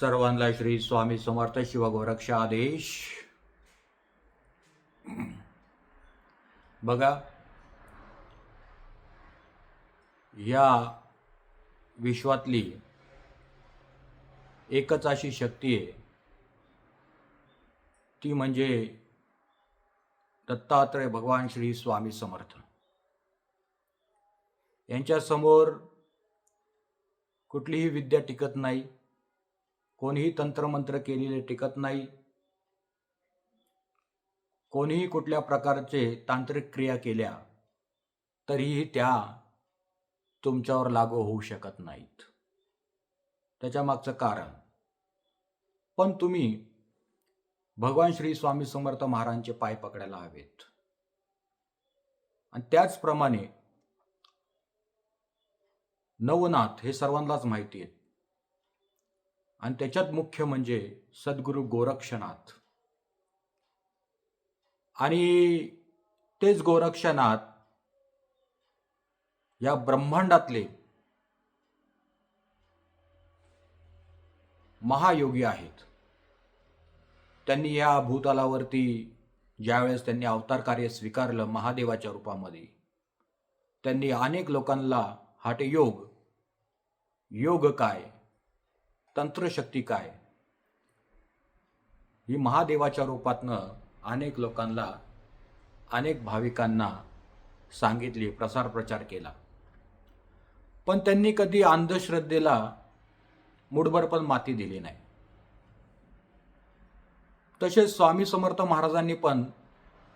सर्वांना श्री स्वामी समर्थ शिवगोरक्ष आदेश. बघा या विश्वातली एकच अशी शक्ती आहे. ती म्हणजे दत्तात्रय भगवान श्री स्वामी समर्थ. यांच्यासमोर कुठलीही विद्या टिकत नाही. कोणीही तंत्रमंत्र केलेले टिकत नाही. कोणीही कुठल्या प्रकारचे तांत्रिक क्रिया केल्या तरीही त्या तुमच्यावर लागू होऊ शकत नाहीत. त्याच्या मागचं कारण. पण तुम्ही भगवान श्री स्वामी समर्थ महाराजांचे पाय पकडायला हवेत. आणि त्याचप्रमाणे नवनाथ हे सर्वांनाच माहिती आहेत. आणि त्याच्यात मुख्य म्हणजे सद्गुरू गोरक्षनाथ. आणि तेच गोरक्षनाथ या ब्रह्मांडातले महायोगी आहेत. त्यांनी या भूतालावरती ज्यावेळेस त्यांनी अवतार कार्य स्वीकारलं महादेवाच्या रूपामध्ये त्यांनी अनेक लोकांना हठयोग योग काय? तंत्रशक्ती काय? ही महादेवाच्या रूपातनं अनेक लोकांना अनेक भाविकांना सांगितली प्रसार प्रचार केला. पण त्यांनी कधी अंधश्रद्धेला मुठभर पण माती दिली नाही. तसेच स्वामी समर्थ महाराजांनी पण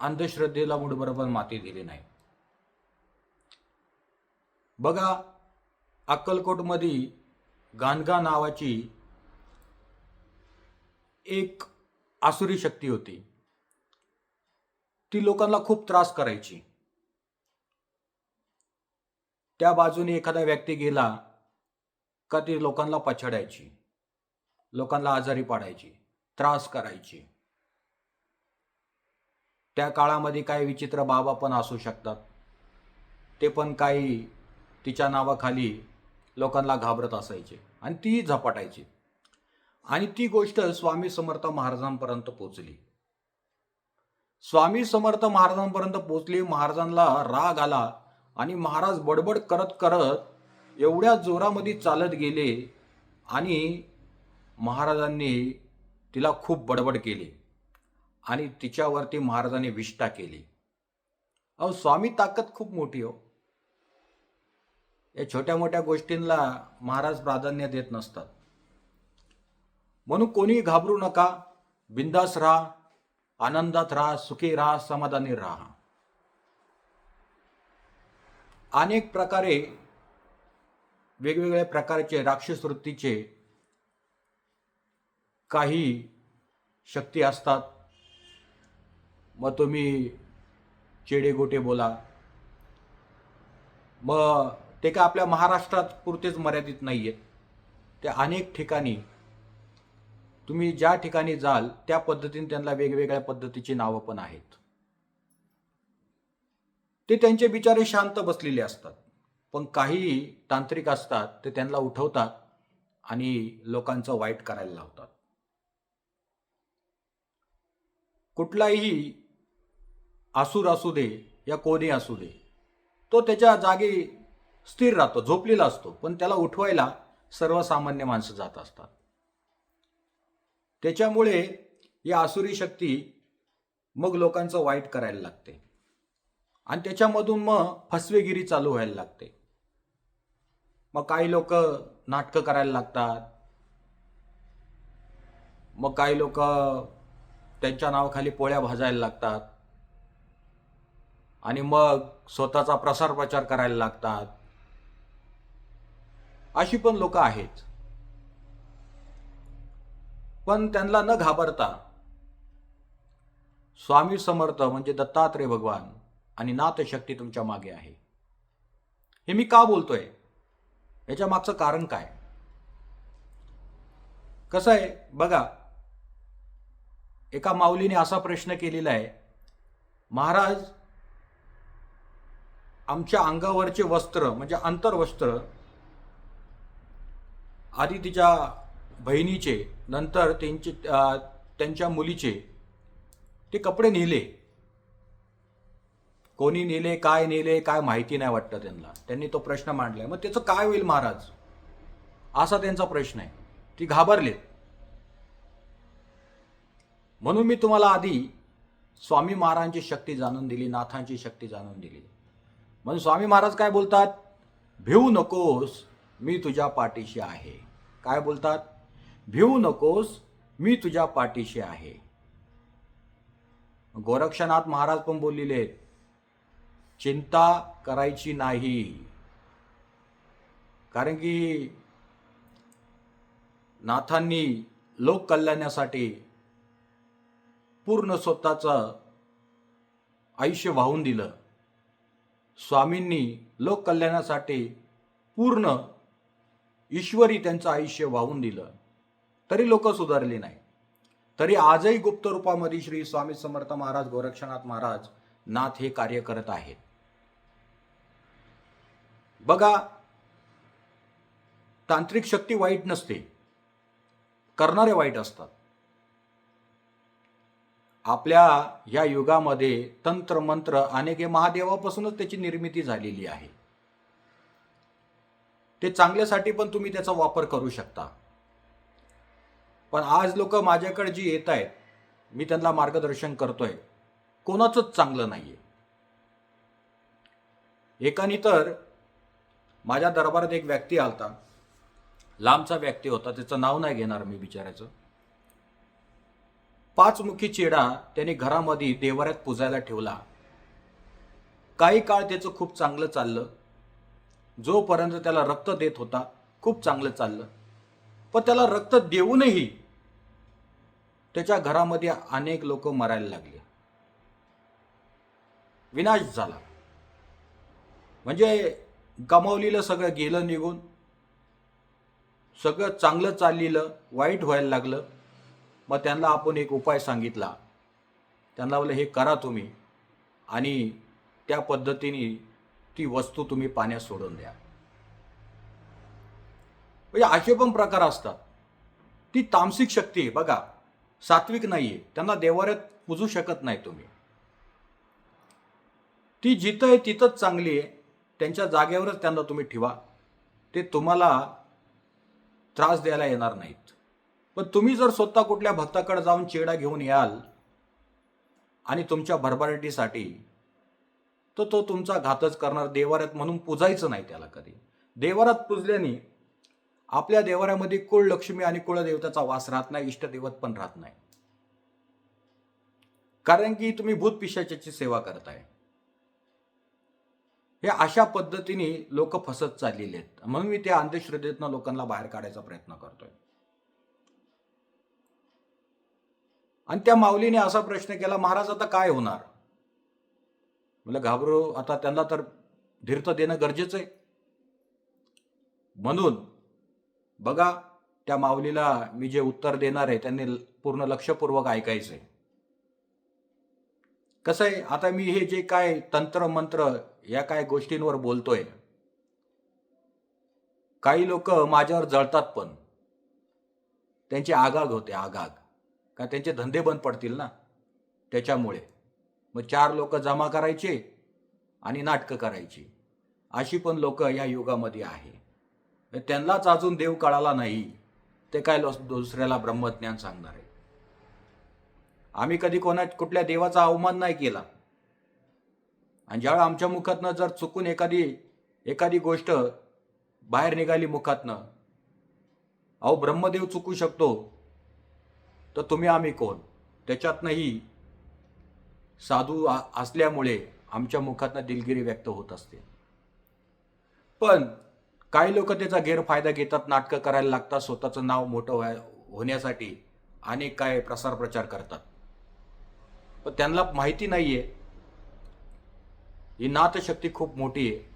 अंधश्रद्धेला मुठभर पण माती दिली नाही. बघा अक्कलकोटमध्ये गानगा नावाची एक आसुरी शक्ती होती. ती लोकांना खूप त्रास करायची. त्या बाजूने एखादा व्यक्ती गेला का ती लोकांना पछाडायची. लोकांना आजारी पाडायची. त्रास करायची. त्या काळामध्ये काही विचित्र बाबा पण असू शकतात. ते पण काही तिच्या नावाखाली लोकांना घाबरत असायचे आणि ती झपाटायची. आणि ती गोष्ट स्वामी समर्थ महाराजांपर्यंत पोचली. स्वामी समर्थ महाराजांपर्यंत पोचली महाराजांना राग आला आणि महाराज बडबड करत करत एवढ्या जोरामध्ये चालत गेले आणि महाराजांनी तिला खूप बडबड केली आणि तिच्यावरती महाराजांनी विष्ठा केली. अहो स्वामी ताकद खूप मोठी हो. या छोट्या मोठ्या गोष्टींना महाराज प्राधान्य देत नसतात. म्हणून कोणी घाबरू नका. बिंदास राहा. आनंदात राहा. सुखी राहा. समाधानी राहा. अनेक प्रकारे वेगवेगळ्या प्रकारचे राक्षस वृत्तीचे काही शक्ती असतात. मग तुम्ही चेडेगोटे बोला. मग ते काय आपल्या महाराष्ट्रात पुरतेच मर्यादित नाही आहेत ते अनेक ठिकाणी तुम्ही ज्या ठिकाणी जाल त्या पद्धतीने त्यांना वेगवेगळ्या पद्धतीची नावं पण आहेत. ते त्यांचे बिचारे शांत बसलेले असतात. पण काही तांत्रिक असतात ते त्यांना उठवतात आणि लोकांचं वाईट करायला लावतात. कुठलाही आसूर असू दे या कोणी असू दे तो त्याच्या जागी स्थिर राहतो झोपलेला असतो पण त्याला उठवायला सर्वसामान्य माणसं जात असतात. त्याच्यामुळे या आसुरी शक्ती मग लोकांचं वाईट करायला लागते. आणि त्याच्यामधून मग फसवेगिरी चालू व्हायला लागते. मग काही लोक नाटकं करायला लागतात. मग काही लोक त्यांच्या नावाखाली पोळ्या भाजायला लागतात. आणि मग स्वतःचा प्रसार प्रचार करायला लागतात. अशी पण लोक आहेत. पण त्यांना न घाबरता स्वामी समर्थ म्हणजे दत्तात्रय भगवान आणि नाथशक्ती तुमच्या मागे आहे. हे मी का बोलतोय? याच्या मागचं कारण काय? कसं आहे? बघा एका माऊलीने असा प्रश्न केलेला आहे महाराज आमच्या अंगावरचे वस्त्र म्हणजे अंतर्वस्त्र आधी तिच्या बहिणीचे नंतर त्यांचे त्यांच्या मुलीचे ते कपडे नेले. कोणी नेले काय नेले काय माहिती नाही वाटतं त्यांना. त्यांनी तो प्रश्न मांडलाय. मग त्याचं काय होईल महाराज? असा त्यांचा प्रश्न आहे. ती घाबरले म्हणून मी तुम्हाला आधी स्वामी महाराजांची शक्ती जाणून दिली नाथांची शक्ती जाणून दिली. म्हणून स्वामी महाराज काय बोलतात? भिवू नकोस मी तुझ्या पाठीशी आहे. काय बोलतात? भिवू नकोस मी तुझ्या पाठीशी आहे. गोरक्षनाथ महाराज पण बोललेले आहेत चिंता करायची नाही. कारण की नाथांनी लोक कल्याणासाठी पूर्ण स्वतःचं आयुष्य वाहून दिलं. स्वामींनी लोक कल्याणासाठी पूर्ण ईश्वरी त्यांचं आयुष्य वाहून दिलं तरी लोक सुधारली नाही तरी आजही गुप्त रूपामध्ये श्री स्वामी समर्थ महाराज गोरक्षनाथ महाराज नाथ हे कार्य करत आहेत. बघा तांत्रिक शक्ती वाईट नसते. करणारे वाईट असतात. आपल्या या युगामध्ये तंत्र मंत्र अनेक महादेवापासूनच त्याची निर्मिती झालेली आहे. ते चांगल्यासाठी पण तुम्ही त्याचा वापर करू शकता. पण आज लोक माझ्याकडे जी येत आहेत मी त्यांना मार्गदर्शन करतोय. कोणाचंच चांगलं नाहीये. एकाने तर माझ्या दरबारात एक व्यक्ती आलता. लांबचा व्यक्ती होता त्याचं नाव नाही घेणार मी बिचारायचं पाचमुखी चेडा त्याने घरामध्ये देवाऱ्यात पुजायला ठेवला. काही काळ त्याचं खूप चांगलं चाललं. जोपर्यंत त्याला रक्त देत होता खूप चांगलं चाललं. पण त्याला रक्त देऊनही त्याच्या घरामध्ये अनेक लोक मरायला लागले. विनाश झाला. म्हणजे गमावलेलं सगळं गेलं निघून. सगळं चांगलं चाललेलं वाईट व्हायला लागलं. मग त्यांना आपण एक उपाय सांगितला. त्यांना बोललं हे करा तुम्ही. आणि त्या पद्धतीने ती वस्तू तुम्ही पाण्यात सोडून द्या. म्हणजे असे पण प्रकार असतात. ती तामसिक शक्ती आहे बघा. सात्विक नाहीये. त्यांना देवाऱ्यात पुजू शकत नाही तुम्ही. ती जिथं आहे तिथंच चांगली आहे. त्यांच्या जागेवरच त्यांना तुम्ही ठेवा. ते तुम्हाला त्रास द्यायला येणार नाहीत. पण तुम्ही जर स्वतः कुठल्या भक्ताकडे जाऊन चेडा घेऊन याल आणि तुमच्या भरभराटीसाठी तर तो तुमचा घातच करणार देवाऱ्यात म्हणून पुजायचं नाही त्याला कधी. देवारात पुजल्याने आपल्या देवाऱ्यामध्ये कुळ लक्ष्मी आणि कुळदेवताचा वास राहत नाही इष्टदेवत पण राहत नाही. कारण की तुम्ही भूत पिशाच्याची सेवा करताय. हे अशा पद्धतीने लोक फसत चाललेले आहेत. म्हणून मी त्या अंधश्रद्धेतनं लोकांना बाहेर काढायचा प्रयत्न करतोय. आणि त्या माऊलीने असा प्रश्न केला महाराज आता काय होणार? म्हणलं घाबरू आता त्यांना तर धीरता देणं गरजेचं आहे. म्हणून बघा त्या माऊलीला मी जे उत्तर देणार आहे त्यांनी पूर्ण लक्षपूर्वक ऐकायचंय. कसं आहे आता मी हे जे काय तंत्र मंत्र या काय गोष्टींवर बोलतोय काही लोक माझ्यावर जळतात पण. त्यांची आगाग होते आगाग का त्यांचे धंदे बंद पडतील ना त्याच्यामुळे. मग चार लोक जमा करायचे आणि नाटकं करायची. अशी पण लोक या युगामध्ये आहे. त्यांनाच अजून देव कळाला नाही. ते काय दुसऱ्याला ब्रह्मज्ञान सांगणार आहे. आम्ही कधी कोणा कुठल्या देवाचा अवमान नाही केला. आणि ज्यावेळा आमच्या मुखातनं जर चुकून एखादी एखादी गोष्ट बाहेर निघाली मुखातनं अहो ब्रह्मदेव चुकू शकतो तर तुम्ही आम्ही कोण? त्याच्यातनंही साधू असल्यामुळे आमच्या मुखातनं दिलगिरी व्यक्त होत असते. पण काही लोक त्याचा गैरफायदा घेतात नाटकं करायला लागतात स्वतःचं नाव मोठं व्हाय होण्यासाठी अनेक काय प्रसार प्रचार करतात. पण त्यांना माहिती नाही आहे ही नाथशक्ती खूप मोठी आहे.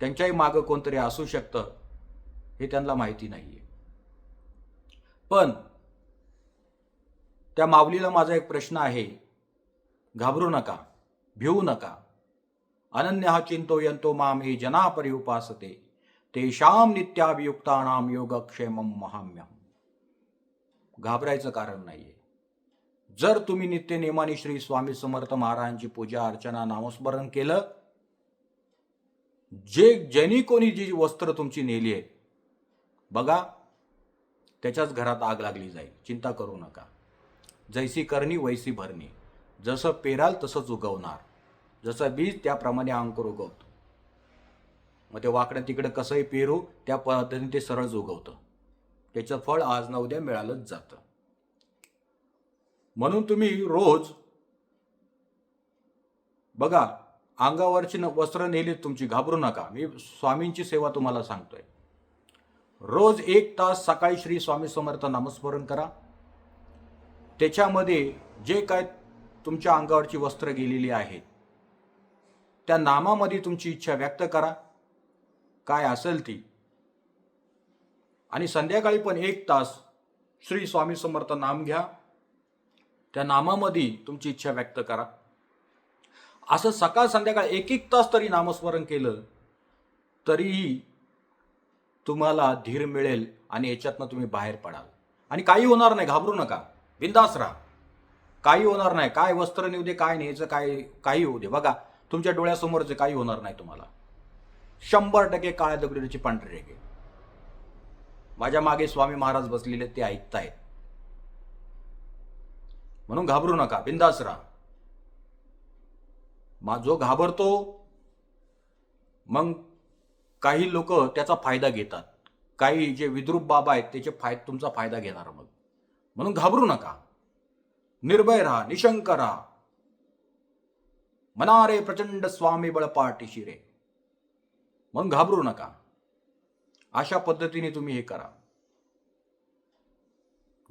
त्यांच्याही मागं कोणतरी असू शकतं हे त्यांना माहिती नाही आहे पण त्या माऊलीला माझा एक प्रश्न आहे. घाबरू नका भिवू नका. अनन्य चिंतो यंतो माम हे जना परिउपासते उपासते तेषाम नित्याभियुक्तानाम योगक्षेम महाम्यम घाबरायचं कारण नाहीये. जर तुम्ही नित्य नेमाने श्री स्वामी समर्थ महाराजांची पूजा अर्चना नामस्मरण केलं जे ज्यांनी कोणी जी वस्त्र तुमची नेली आहेत बघा त्याच्याच घरात आग लागली जाईल. चिंता करू नका. जैसी करणी वैसी भरणी. जसं पेराल तसंच उगवणार. जसं बीज त्याप्रमाणे अंकुर उगवतो. मग ते वाकडं तिकडं कसंही पेरू त्या पद्धतीने ते सरळच उगवतं. त्याचं फळ आज ना उद्या मिळालंच जातं. म्हणून तुम्ही रोज बघा अंगावरची न- वस्त्र नेलीत तुमची घाबरू नका. मी स्वामींची सेवा तुम्हाला सांगतोय. रोज एक तास सकाळी श्री स्वामी समर्थ नामस्मरण करा. त्याच्यामध्ये जे काय तुमच्या अंगावरची वस्त्र गेलेली आहेत त्या नामामध्ये तुमची इच्छा व्यक्त करा. काय असेल ती? आणि संध्याकाळी पण एक तास श्री स्वामी समर्थ नाम घ्या. त्या नामामध्ये तुमची इच्छा व्यक्त करा. असं सकाळ संध्याकाळ एक एक तास तरी नामस्मरण केलं तरीही तुम्हाला धीर मिळेल आणि याच्यातनं तुम्ही बाहेर पडाल. आणि काही होणार नाही घाबरू नका. बिंदास राहा. काही होणार नाही. काय वस्त्र नेऊ दे काय न्यायचं काय काही होऊ दे. बघा तुमच्या डोळ्यासमोरचं काही होणार नाही तुम्हाला. शंभर टक्के काळ्या दगडीची पांढरी रेगे माझ्या मागे स्वामी महाराज बसलेले ते ऐकतायत. म्हणून घाबरू नका बिंदास राहा. जो घाबरतो मग काही लोक त्याचा फायदा घेतात. काही जे विद्रूप बाबा आहेत त्याचे फाय तुमचा फायदा घेणार मग. म्हणून घाबरू नका. निर्भय राहा निशंक राहा। मनारे प्रचंड स्वामी बळपाटी शिरे। म्हणून घाबरू नका. अशा पद्धतीने तुम्ही हे करा.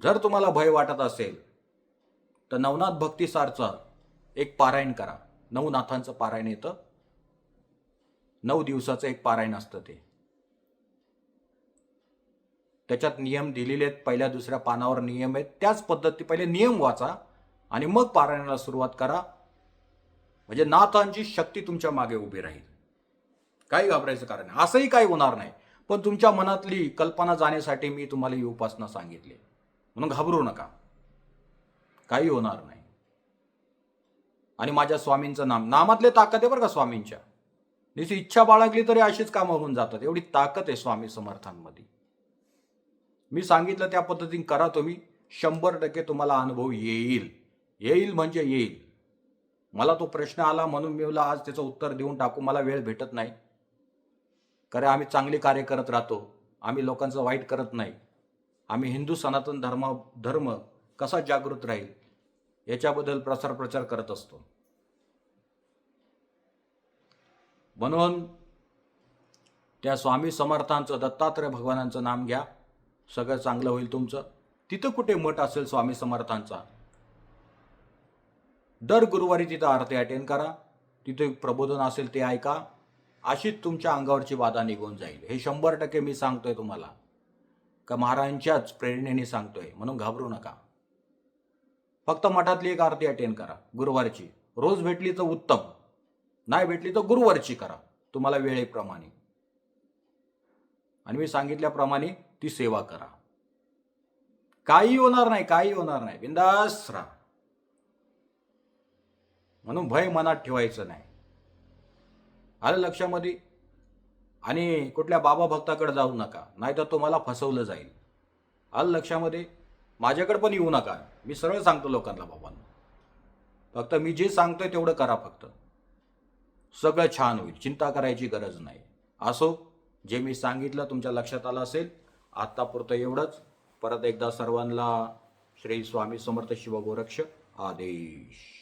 जर तुम्हाला भय वाटत असेल तर नवनाथ भक्तीसारचं एक पारायण करा. नऊनाथांचं पारायण येतं. नऊ दिवसाचं एक पारायण असतं ते. त्याच्यात नियम दिलेले आहेत. पहिल्या दुसऱ्या पानावर नियम आहेत. त्याच पद्धती पहिले नियम वाचा आणि मग पारायणाला सुरुवात करा. म्हणजे नाथांची शक्ती तुमच्या मागे उभी राहील. काही घाबरायचं कारण नाही. असंही काही होणार नाही. पण तुमच्या मनातली कल्पना जाण्यासाठी मी तुम्हाला ही उपासना सांगितली. म्हणून घाबरू नका. काही होणार नाही. आणि माझ्या स्वामींचं नाम नामातले ताकद आहे बरं का स्वामींच्या. नुसती इच्छा बाळगली तरी अशीच कामं होऊन जातात. एवढी ताकद आहे स्वामी समर्थांमध्ये. मी सांगितलं त्या पद्धतीने करा तुम्ही. शंभर टक्के तुम्हाला अनुभव येईल. येईल म्हणजे येईल. मला तो प्रश्न आला म्हणून मी मला आज त्याचं उत्तर देऊन टाकू मला वेळ भेटत नाही. कारण आम्ही चांगले कार्य करत राहतो. आम्ही लोकांचं वाईट करत नाही. आम्ही हिंदू सनातन धर्म धर्म कसा जागृत राहील याच्याबद्दल प्रसार प्रचार करत असतो. म्हणून त्या स्वामी समर्थांचं दत्तात्रय भगवानांचं नाम घ्या. सगळं चांगलं होईल तुमचं. तिथं कुठे मठ असेल स्वामी समर्थांचा? दर गुरुवारी तिथं आरती अटेंड करा. तिथे प्रबोधन असेल ते ऐका. अशीच तुमच्या अंगावरची बाधा निघून जाईल. हे शंभर टक्के मी सांगतोय तुम्हाला. का महाराजांच्याच प्रेरणेने सांगतोय. म्हणून घाबरू नका. फक्त मठातली एक आरती अटेंड करा. गुरुवारची. रोज भेटली तर उत्तम. नाही भेटली तर गुरुवारची करा. तुम्हाला वेळेप्रमाणे. आणि मी सांगितल्याप्रमाणे ती सेवा करा. काही होणार नाही काही होणार नाही. बिंदास राहा. म्हणून भय मनात ठेवायचं नाही. आलं लक्षामध्ये? आणि कुठल्या बाबा भक्ताकडे जाऊ नका. नाहीतर तुम्हाला फसवलं जाईल. आलं लक्षामध्ये? माझ्याकडे पण येऊ नका. मी सरळ सांगतो लोकांना बाबांना. फक्त मी जे सांगतोय तेवढं करा फक्त. सगळं छान होईल. चिंता करायची गरज नाही. असो जे मी सांगितलं तुमच्या लक्षात आलं असेल आत्तापुरतं एवढंच. परत एकदा सर्वांना श्री स्वामी समर्थ शिवगोरक्ष आदेश.